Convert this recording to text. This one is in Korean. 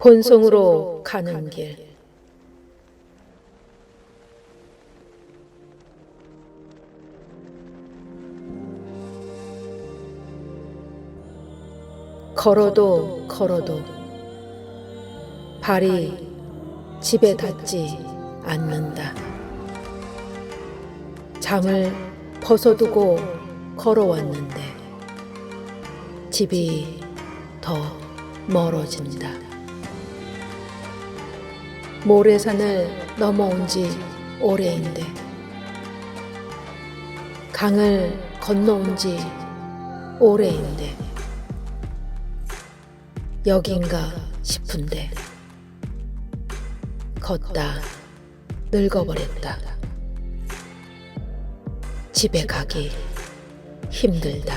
본송으로 가는 길. 걸어도 걸어도 발이 집에 닿지 않는다. 잠을 벗어두고 걸어왔는데 집이 더 멀어진다. 모래산을 넘어온 지 오래인데 강을 건너온 지 오래인데 여긴가 싶은데 걷다 늙어버렸다. 집에 가기 힘들다.